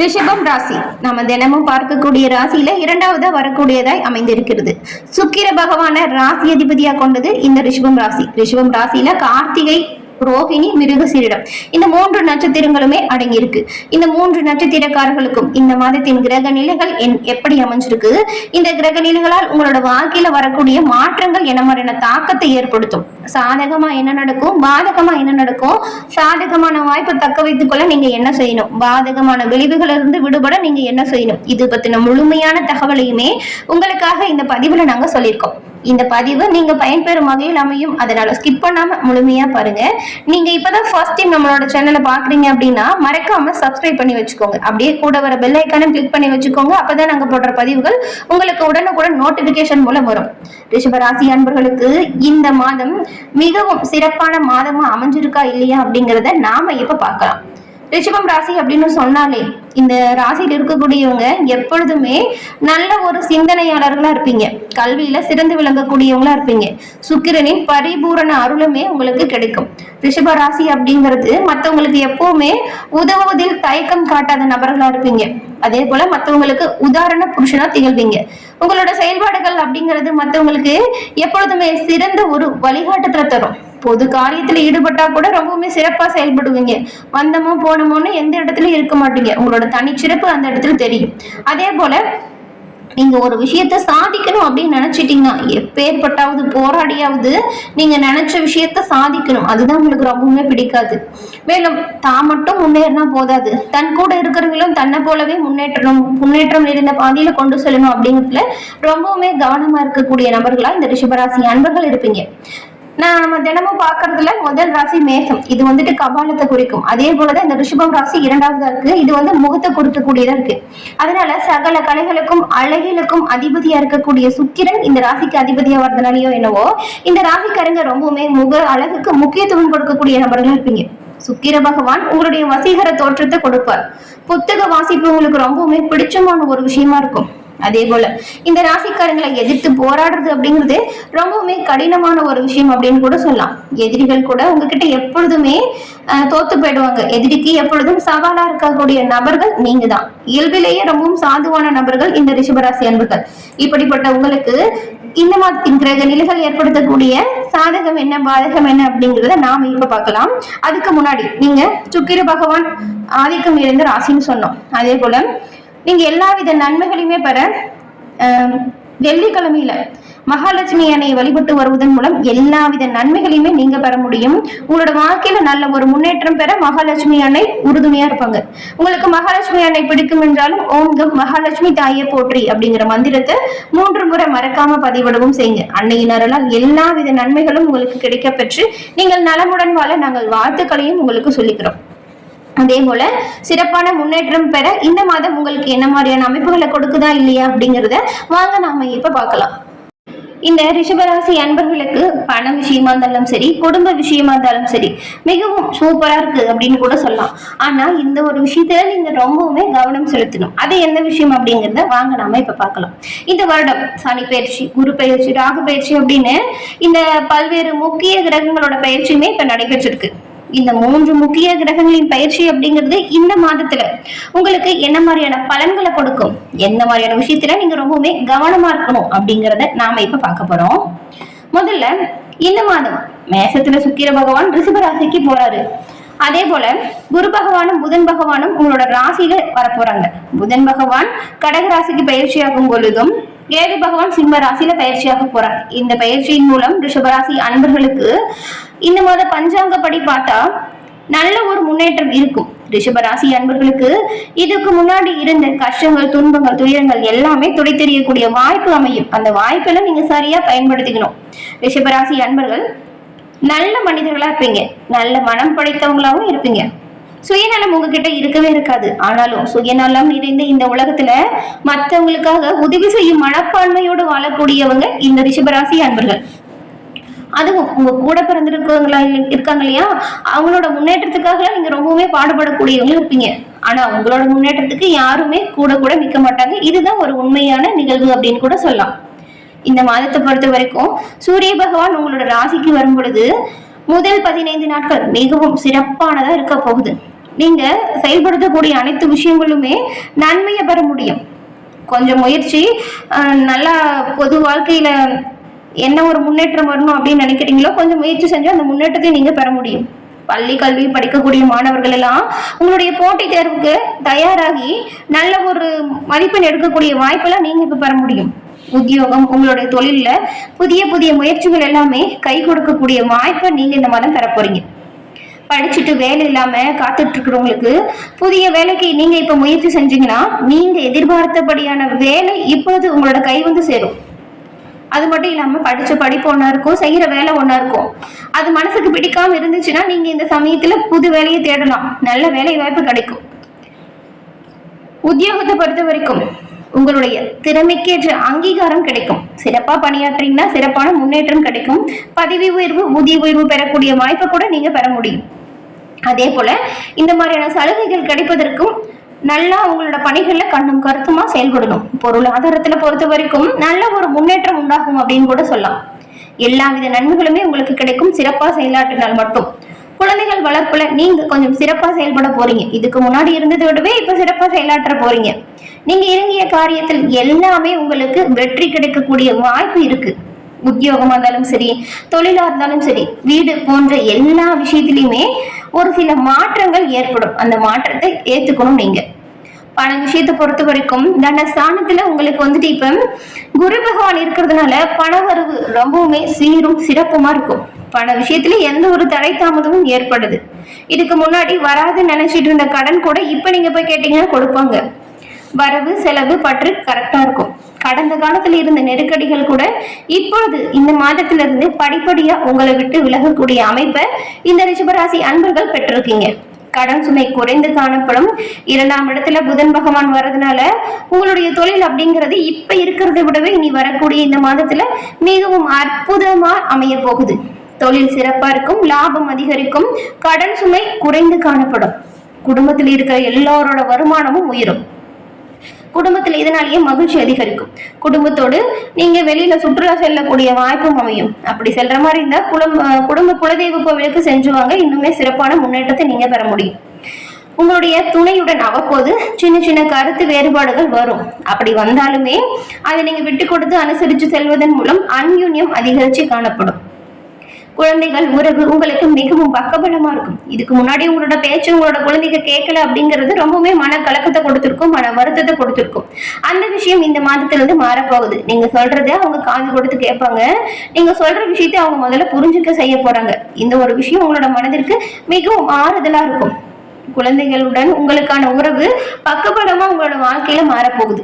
ரிஷபம் ராசி. நம்ம தினமும் பார்க்கக்கூடிய ராசியில இரண்டாவதா வரக்கூடியதாய் அமைந்திருக்கிறது. சுக்கிர பகவான ராசி அதிபதியா கொண்டது இந்த ரிஷபம் ராசி. ரிஷபம் ராசியில கார்த்திகை ரோகிணி மிருகசீரிடம் இந்த மூன்று நட்சத்திரங்களுமே அடங்கியிருக்கு. இந்த மூன்று நட்சத்திரக்காரர்களுக்கும் இந்த மாதத்தின் கிரக நிலைகள் என்- எப்படி அமைஞ்சிருக்கு? இந்த கிரக நிலைகளால் உங்களோட வாழ்க்கையில வரக்கூடிய மாற்றங்கள் என்ன மாதிரியான தாக்கத்தை ஏற்படுத்தும்? சாதகமா என்ன நடக்கும்? பாதகமா என்ன நடக்கும்? சாதகமான வாய்ப்பை தக்க வைத்துக் கொள்ள நீங்க என்ன செய்யணும்? பாதகமான விளைவுகள் இருந்து விடுபட நீங்க என்ன செய்யணும்? இது பத்தின முழுமையான தகவலையுமே உங்களுக்காக இந்த பதிவுல நாங்க சொல்லியிருக்கோம். இந்த பதிவு நீங்க பயன்பெறும் வகையில் அமையும். அதனால ஸ்கிப் பண்ணாம முழுமையா பாருங்க. நீங்க இப்பதான் ஃபர்ஸ்ட் டைம் நம்மளோட சேனலை பாக்குறீங்க அப்படின்னா மறக்காம சப்ஸ்கிரைப் பண்ணி வச்சுக்கோங்க. அப்படியே கூட வர பெல் ஐக்கானும் கிளிக் பண்ணி வச்சுக்கோங்க. அப்பதான் நாங்க போடுற பதிவுகள் உங்களுக்கு உடனுக்குடன் நோட்டிபிகேஷன் மூலம் வரும். ரிஷபராசி அன்பர்களுக்கு இந்த மாதம் மிகவும் சிறப்பான மாதமா அமைஞ்சிருக்கா இல்லையா அப்படிங்கறத நாம இப்ப பார்க்கலாம். ரிஷபம் ராசி அப்படின்னு சொன்னாலே இந்த ராசியில் இருக்கக்கூடியவங்க எப்பொழுதுமே நல்ல ஒரு சிந்தனையாளர்களா இருப்பீங்க. கல்வியில சிறந்து விளங்கக்கூடியவங்களா இருப்பீங்க. சுக்கிரனின் பரிபூரண அருளுமே உங்களுக்கு கிடைக்கும். ரிஷப ராசி அப்படிங்கிறது மற்றவங்களுக்கு எப்பவுமே உதவுவதில் தயக்கம் காட்டாத நபர்களா இருப்பீங்க. அதே போல மற்றவங்களுக்கு உதாரண புருஷனா திகழ்வீங்க. உங்களோட செயல்பாடுகள் அப்படிங்கிறது மற்றவங்களுக்கு எப்பொழுதுமே சிறந்த ஒரு வழிகாட்டுதல தரும். பொது காரியத்துல ஈடுபட்டா கூட ரொம்பவுமே சிறப்பா செயல்படுவீங்க. வந்தமோ போனமோன்னு எந்த இடத்துலயும் இருக்க மாட்டீங்க. உங்களோட தனிச்சிறப்பு அந்த இடத்துல தெரியும். அதே போல நீங்க ஒரு விஷயத்த சாதிக்கணும் அப்படின்னு நினைச்சிட்டீங்கன்னா எப்பேற்பட்டாவது போராடியாவது நீங்க நினைச்ச விஷயத்த சாதிக்கணும். அதுதான் உங்களுக்கு ரொம்பவுமே பிடிக்காது. மேலும் தான் மட்டும் முன்னேறினா போதாது. தன் கூட இருக்கிறவங்களும் தன்னை போலவே முன்னேற்றணும் முன்னேற்றம் நிறைந்த பாதையில கொண்டு செல்லணும் அப்படிங்கிறதுல ரொம்பவுமே கவனமா இருக்கக்கூடிய நபர்களா இந்த ரிஷபராசி அன்பர்கள் இருப்பீங்க. நான் நம்ம தினமும் பாக்குறதுல முதல் ராசி மேகம் இது வந்துட்டு கபாலத்தை குறிக்கும். அதே போலதான் இந்த ரிஷபம் ராசி இரண்டாவதா இருக்கு. இது வந்து முகத்தை கொடுக்கக்கூடியதா இருக்கு. அதனால சகல கலைகளுக்கும் அழகிலுக்கும் அதிபதியா இருக்கக்கூடிய சுக்கிரன் இந்த ராசிக்கு அதிபதியா வர்றதுனாலயோ என்னவோ இந்த ராசிக்காரங்க ரொம்பவுமே முக அழகுக்கு முக்கியத்துவம் கொடுக்கக்கூடிய நபர்களா இருப்பீங்க. சுக்கிர பகவான் உங்களுடைய வசீகர தோற்றத்தை கொடுப்பார். புத்தக வாசிப்பு உங்களுக்கு ரொம்பவுமே பிடிச்சமான ஒரு விஷயமா இருக்கும். அதே போல இந்த ராசிக்காரங்களை எதிர்த்து போராடுறது அப்படிங்கிறது ரொம்பவுமே கடினமான ஒரு விஷயம் அப்படின்னு கூட சொல்லலாம். எதிரிகள் கூட உங்ககிட்ட எப்பொழுதுமே தோத்து போயிடுவாங்க. எதிரிக்கு எப்பொழுதும் சவாலா இருக்கக்கூடிய நபர்கள் நீங்க தான் இயல்பிலேயே ரொம்பவும் சாதுவான நபர்கள் இந்த ரிஷபராசி அன்புகள் இப்படிப்பட்ட உங்களுக்கு இந்த மாதிரி கிரக நிலைகள் ஏற்படுத்தக்கூடிய சாதகம் என்ன பாதகம் என்ன அப்படிங்கிறத நாம இப்ப பார்க்கலாம். அதுக்கு முன்னாடி நீங்க சுக்கிர பகவான் ஆதிக்கம் இருந்த ராசின்னு சொன்னோம். அதே போல நீங்க எல்லாவித நன்மைகளையுமே பெற ஆஹ், வெள்ளிக்கிழமையில மகாலட்சுமி அன்னையை வழிபட்டு வருவதன் மூலம் எல்லாவித நன்மைகளையுமே நீங்க பெற முடியும். உங்களோட வாழ்க்கையில நல்ல ஒரு முன்னேற்றம் பெற மகாலட்சுமி அன்னை உறுதுணையா இருப்பாங்க. உங்களுக்கு மகாலட்சுமி அன்னை பிடிக்கும் என்றாலும் ஓம் மகாலட்சுமி தாயை போற்றி அப்படிங்கிற மந்திரத்தை மூன்று முறை மறக்காம பதிவிடவும் செய்யுங்க. அன்னையின் அருளால் எல்லாவித நன்மைகளும் உங்களுக்கு கிடைக்க பெற்று நீங்கள் நலமுடன் வாழ நாங்கள் வாழ்த்துக்களையும் உங்களுக்கு சொல்லிக்கிறோம். அதே போல சிறப்பான முன்னேற்றம் பெற இந்த மாதம் உங்களுக்கு என்ன மாதிரியான அமைப்புகளை கொடுக்குதா இல்லையா அப்படிங்கறத வாங்க நாம இப்ப பார்க்கலாம். இந்த ரிஷபராசி அன்பர்களுக்கு பண விஷயமா இருந்தாலும் சரி குடும்ப விஷயமா இருந்தாலும் சரி மிகவும் சூப்பரா இருக்கு அப்படின்னு கூட சொல்லலாம். ஆனா இந்த ஒரு விஷயத்துல நீங்க ரொம்பவுமே கவனம் செலுத்தணும். அது எந்த விஷயம் அப்படிங்கறத வாங்க நாம இப்ப பார்க்கலாம். இந்த வருடம் சனி பயிற்சி குரு பயிற்சி ராகு பயிற்சி அப்படின்னு இந்த பல்வேறு முக்கிய கிரகங்களோட பயிற்சியுமே இப்ப நடைபெற்றிருக்கு. இந்த மூன்று முக்கிய கிரகங்களின் பயிற்சி அப்படிங்கிறது இந்த மாதத்துல. உங்களுக்கு என்ன மாதிரியான பலன்களை கொடுக்கும்? எந்த மாதிரியான விஷயத்துல நீங்க ரொம்பவுமே கவனமா இருக்கணும் அப்படிங்கறத நாம இப்ப பார்க்க போறோம். முதல்ல இந்த மாதம் மேசத்துல சுக்கிர பகவான் ரிஷப ராசிக்கு போறாரு. அதே போல குரு பகவானும் புதன் பகவானும் உங்களோட ராசியில வரப்போறாங்க. புதன் பகவான் கடக ராசிக்கு பயிற்சியாகும் பொழுதும் கேது பகவான் சிம்ம ராசியில பயிற்சியாக போறார். இந்த பயிற்சியின் மூலம் ரிஷபராசி அன்பர்களுக்கு இந்த மாத பஞ்சாங்கப்படி பார்த்தா நல்ல ஒரு முன்னேற்றம் இருக்கும். ரிஷபராசி அன்பர்களுக்கு இதுக்கு முன்னாடி இருந்த கஷ்டங்கள் துன்பங்கள் துயரங்கள் எல்லாமே துடை தெரியக்கூடிய வாய்ப்பு அமையும். அந்த வாய்ப்பெல்லாம் நீங்க சரியா பயன்படுத்திக்கணும். ரிஷபராசி அன்பர்கள் நல்ல மனிதர்களா இருப்பீங்க. நல்ல மனம் படைத்தவங்களாவும் இருப்பீங்க. சுயநலம் உங்ககிட்ட இருக்கவே இருக்காது. ஆனாலும் சுயநலம் நிறைந்த இந்த உலகத்துல மற்றவங்களுக்காக உதவி செய்யும் மனப்பான்மையோடு வாழக்கூடியவங்க இந்த ரிஷபராசி அன்பர்கள். அதுவும் உங்க கூட பிறந்திருக்கவங்களா இருக்காங்க இல்லையா? அவங்களோட முன்னேற்றத்துக்காக நீங்க ரொம்பவுமே பாடுபடக்கூடியவங்க இருப்பீங்க. ஆனா உங்களோட முன்னேற்றத்துக்கு யாருமே கூட கூட நிக்க மாட்டாங்க. இதுதான் ஒரு உண்மையான நிகழ்வு அப்படின்னு கூட சொல்லலாம். இந்த மாதத்தை பொறுத்த வரைக்கும் சூரிய பகவான் உங்களோட ராசிக்கு வரும் பொழுது முதல் பதினைந்து நாட்கள் மிகவும் சிறப்பானதா இருக்க போகுது. நீங்க செயல்படுத்தக்கூடிய அனைத்து விஷயங்களுமே நன்மையை பெற முடியும். கொஞ்சம் முயற்சி நல்லா பொது வாழ்க்கையில என்ன ஒரு முன்னேற்றம் வரணும் அப்படின்னு நினைக்கிறீங்களோ கொஞ்சம் முயற்சி செஞ்சு அந்த முன்னேற்றத்தை நீங்க பெற முடியும். பள்ளி கல்வி படிக்கக்கூடிய மாணவர்கள் எல்லாம் உங்களுடைய போட்டித் தேர்வுக்கு தயாராகி நல்ல ஒரு மதிப்பெண் எடுக்கக்கூடிய வாய்ப்பெல்லாம் நீங்க இப்ப பெற முடியும். உத்தியோகம் உங்களுடைய தொழில்ல புதிய புதிய முயற்சிகள் எல்லாமே கை கொடுக்கக்கூடிய வாய்ப்பை நீங்க இந்த மாதம் பெற போறீங்க. படிச்சுட்டு வேலை இல்லாம காத்துட்டு இருக்கிறவங்களுக்கு புதிய வேலைக்கு நீங்க இப்ப முயற்சி செஞ்சீங்கன்னா நீங்க எதிர்பார்த்தபடியான வேலை இப்பொழுது உங்களோட கை வந்து சேரும். அது மட்டும் இல்லாம படிச்ச படிப்பு ஒண்ணா இருக்கும் செய்யற வேலை ஒண்ணா இருக்கும். அது மனசுக்கு பிடிக்காம இருந்துச்சுன்னா நீங்க இந்த சமயத்துல புது வேலையை தேடலாம். நல்ல வேலை வாய்ப்பு கிடைக்கும். உத்தியோகத்தை பொறுத்த வரைக்கும் உங்களுடைய திறமைக்கேற்ற அங்கீகாரம் கிடைக்கும். சிறப்பா பணியாற்றீங்கன்னா சிறப்பான முன்னேற்றம் கிடைக்கும். பதவி உயர்வு ஊதிய உயர்வு பெறக்கூடிய வாய்ப்பை கூட நீங்க பெற முடியும். அதே போல இந்த மாதிரியான சலுகைகள் கிடைப்பதற்கும் நல்லா உங்களோட பணிகள்ல கண்ணும் கருத்துமா செயல்படணும். பொருளாதாரத்துல பொறுத்த வரைக்கும் நல்ல ஒரு முன்னேற்றம் உண்டாகும் அப்படின்னு கூட சொல்லலாம். எல்லா வித நன்மைகளுமே உங்களுக்கு கிடைக்கும். சிறப்பா செயலாற்றினால் மட்டும். குழந்தைகள் வளர்ப்புல நீங்க கொஞ்சம் சிறப்பா செயல்பட போறீங்க. இதுக்கு முன்னாடி இருந்ததை விடவே இப்ப சிறப்பா செயலாற்ற போறீங்க. நீங்க இறங்கிய காரியத்தில் எல்லாமே உங்களுக்கு வெற்றி கிடைக்கக்கூடிய வாய்ப்பு இருக்கு. உத்தியோகமா இருந்தாலும் சரி தொழிலா இருந்தாலும் சரி வீடு போன்ற எல்லா விஷயத்திலையுமே ஒரு சில மாற்றங்கள் ஏற்படும். அந்த மாற்றத்தை ஏத்துக்கணும் நீங்க. பண விஷயத்தை பொறுத்த வரைக்கும் தனஸ்தானத்துல உங்களுக்கு வந்துட்டு இப்ப குரு பகவான் இருக்கிறதுனால பண வரவு ரொம்பவுமே சீரும் சிறப்புமா இருக்கும். பண விஷயத்துல எந்த ஒரு தடை தாமதமும் ஏற்படுது. இதுக்கு முன்னாடி வராது நினைச்சிட்டு இருந்த கடன் கூட இப்ப நீங்க போய் கேட்டீங்கன்னா கொடுப்பாங்க. வரவு செலவு பற்று கரெக்டா இருக்கும். கடந்த காலத்துல இருந்த நெருக்கடிகள் கூட இப்பொழுது இந்த மாதத்துல இருந்து படிப்படியா உங்களை விட்டு விலகக்கூடிய அமைப்பை இந்த ரிஷபராசி அன்பர்கள் பெற்றிருக்கீங்க. கடன் சுமை குறைந்து காணப்படும். இரண்டாம் இடத்துல புதன் பகவான் வர்றதுனால உங்களுடைய தொழில் அப்படிங்கிறது இப்ப இருக்கிறதை விடவே இனி வரக்கூடிய இந்த மாதத்துல மிகவும் அற்புதமா அமைய போகுது. தொழில் சிறப்பா இருக்கும் லாபம் அதிகரிக்கும் கடன் சுமை குறைந்து காணப்படும். குடும்பத்தில் இருக்கிற எல்லாரோட வருமானமும் உயரும். குடும்பத்தில் இதனாலேயே மகிழ்ச்சி அதிகரிக்கும். குடும்பத்தோடு நீங்க வெளியில சுற்றுலா செல்லக்கூடிய வாய்ப்பும் அமையும். அப்படி செல்ற மாதிரி இருந்தா குடும்ப குடும்ப குலதெய்வ கோவிலுக்கு செஞ்சுவாங்க. இன்னுமே சிறப்பான முன்னேற்றத்தை நீங்க பெற முடியும். உங்களுடைய துணையுடன் அவ்வப்போது சின்ன சின்ன கருத்து வேறுபாடுகள் வரும். அப்படி வந்தாலுமே அதை நீங்க விட்டு கொடுத்து அனுசரித்து செல்வதன் மூலம் அன்யூன்யம் அதிகரித்து காணப்படும். குழந்தைகள் உறவு உங்களுக்கு மிகவும் பக்கபலமா இருக்கும். இதுக்கு முன்னாடி உங்களோட பேச்சு உங்களோட குழந்தைங்க கேட்கல அப்படிங்கிறது ரொம்பவுமே மன கலக்கத்தை கொடுத்துருக்கும் மன வருத்தத்தை கொடுத்துருக்கும். அந்த விஷயம் இந்த மாதத்துல இருந்து மாறப்போகுது. நீங்க சொல்றதை அவங்க காது கொடுத்து கேட்பாங்க. நீங்க சொல்ற விஷயத்தை அவங்க முதல்ல புரிஞ்சுக்க செய்ய போறாங்க. இந்த ஒரு விஷயம் உங்களோட மனதிற்கு மிகவும் ஆறுதலா இருக்கும். குழந்தைகளுடன் உங்களுக்கான உறவு பக்கபலமா உங்களோட வாழ்க்கையில மாறப்போகுது.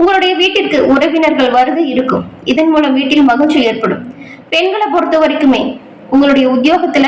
உங்களுடைய வீட்டிற்கு உறவினர்கள் வருகை இருக்கும். இதன் மூலம் வீட்டில் மகிழ்ச்சி ஏற்படும். பெண்களை பொறுத்த வரைக்குமே உங்களுடைய உத்தியோகத்துல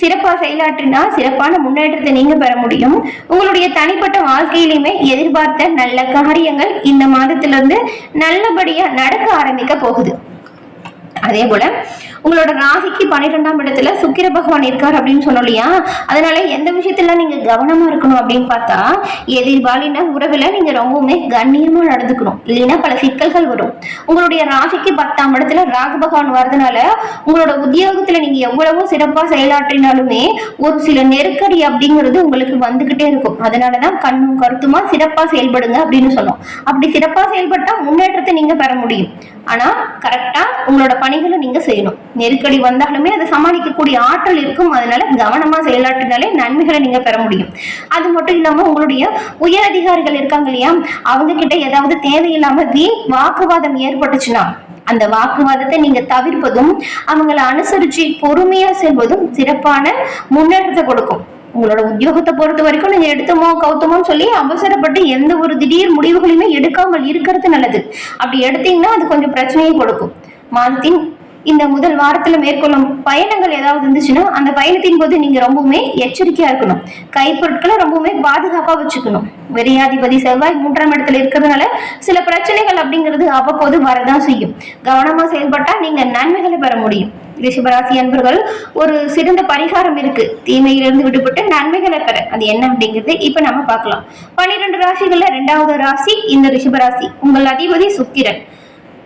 சிறப்பா செயலாற்றினா சிறப்பான முன்னேற்றத்தை நீங்க பெற முடியும். உங்களுடைய தனிப்பட்ட வாழ்க்கையிலுமே எதிர்பார்த்த நல்ல காரியங்கள் இந்த மாதத்திலிருந்து நல்லபடியா நடக்க ஆரம்பிக்க போகுது. அதே போல உங்களோட ராசிக்கு பன்னிரெண்டாம் இடத்துல சுக்கிர பகவான் இருக்கார் அப்படின்னு சொன்னோம் இல்லையா? அதனால எந்த விஷயத்துல நீங்க கவனமா இருக்கணும் அப்படின்னு பார்த்தா எதிர்பாலின உறவுல நீங்க ரொம்பவுமே கண்ணியமா நடந்துக்கணும். இல்லைன்னா பல சிக்கல்கள் வரும். உங்களுடைய ராசிக்கு பத்தாம் இடத்துல ராகு பகவான் வர்றதுனால உங்களோட உத்தியோகத்துல நீங்க எவ்வளவோ சிறப்பா செயலாற்றினாலுமே ஒரு சில நெருக்கடி அப்படிங்கிறது உங்களுக்கு வந்துகிட்டே இருக்கும். அதனாலதான் கண்ணும் கருத்துமா சிறப்பா செயல்படுங்க அப்படின்னு சொன்னோம். அப்படி சிறப்பா செயல்பட்டா முன்னேற்றத்தை நீங்க பெற முடியும். ஆனா கரெக்டா உங்களோட பணிகளை நீங்க செய்யணும். நெருக்கடி வந்தாலுமே அதை சமாளிக்கக்கூடிய ஆற்றல் இருக்கும். அதனால கவனமா செயலாற்றினாலே நன்மைகளை நீங்க பெற முடியும். அது மட்டும் இல்லாம உங்களுடைய உயர் அதிகாரிகள் இருக்காங்க இல்லையா? அவங்க கிட்ட ஏதாவது தேவையில்லாம வீண் வாக்குவாதம் ஏற்பட்டுச்சுன்னா அந்த வாக்குவாதத்தை நீங்க தவிர்ப்பதும் அவங்கள அனுசரிச்சு பொறுமையா செல்வதும் சிறப்பான முன்னேற்றத்தை கொடுக்கும். உங்களோட உத்தியோகத்தை பொறுத்த வரைக்கும் நீங்க எடுத்தமோ கவுத்தமோன்னு சொல்லி அவசரப்பட்டு எந்த ஒரு திடீர் முடிவுகளையுமே எடுக்காமல் இருக்கிறது நல்லது. அப்படி எடுத்தீங்கன்னா அது கொஞ்சம் பிரச்சனையும் கொடுக்கும். மாதத்தின் இந்த முதல் வாரத்துல மேற்கொள்ளும் பயணங்கள் ஏதாவது இருந்துச்சுன்னா அந்த பயணத்தின் போது நீங்க ரொம்பவுமே எச்சரிக்கையா இருக்கணும். கைப்பொருட்களை ரொம்பவுமே பாதுகாப்பா வச்சுக்கணும். விரையாதிபதி செவ்வாய் மூன்றாம் இடத்துல இருக்கிறதுனால சில பிரச்சனைகள் அப்படிங்கிறது அவ்வப்போது வரதான் செய்யும். கவனமா செயல்பட்டா நீங்க நன்மைகளை பெற முடியும். ரிஷபராசி அன்பர்கள் ஒரு சிறந்த பரிகாரம் இருக்கு. தீமையிலிருந்து விடுபட்டு நன்மைகளை பெற. அது என்ன அப்படிங்கிறது இப்ப நம்ம பார்க்கலாம். பன்னிரெண்டு ராசிகள்ல ரெண்டாவது ராசி இந்த ரிஷபராசி. உங்கள் அதிபதி சுக்கிரன்.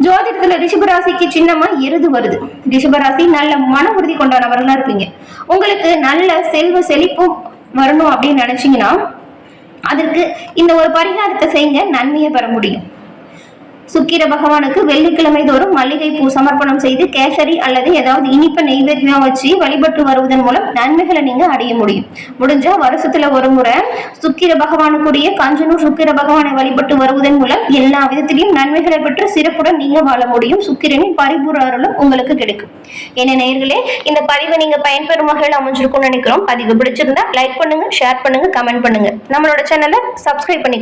ஜோதிடத்துல ரிஷபராசிக்கு சின்னமா எருது வருது. ரிஷபராசி நல்ல மன உறுதி கொண்டாடவர்களா இருப்பீங்க. உங்களுக்கு நல்ல செல்வ செழிப்பும் வரணும் அப்படின்னு நினைச்சீங்கன்னா அதற்கு இந்த ஒரு பரிகாரத்தை செய்யுங்க நன்மையை பெற முடியும். சுக்கிர பகவானுக்கு வெள்ளிக்கிழமை தோறும் மல்லிகை பூ சமர்ப்பணம் செய்து கேசரி அல்லது ஏதாவது இனிப்ப நெய்வேத்தியமா வச்சு வழிபட்டு வருவதன் மூலம் நன்மைகளை நீங்க அடைய முடியும். முடிஞ்சா வருஷத்துல ஒரு முறை சுக்கிர பகவானுக்குரிய கஞ்சனூர் சுக்கிர பகவானை வழிபட்டு வருவதன் மூலம் எல்லா விதத்திலையும் நன்மைகளை பெற்று சிறப்புடன் நீங்க வாழ முடியும். சுக்கிரனின் பரிபூர அருளும் உங்களுக்கு கிடைக்கும். என்ன நேர்களே இந்த பதிவை நீங்க பயன்பெறும் வகையில் அமைஞ்சிருக்கும்னு நினைக்கிறோம். பதிவு பிடிச்சிருந்தா லைக் பண்ணுங்க ஷேர் பண்ணுங்க கமெண்ட் பண்ணுங்க. நம்மளோட சேனலை சப்ஸ்கிரைப் பண்ணி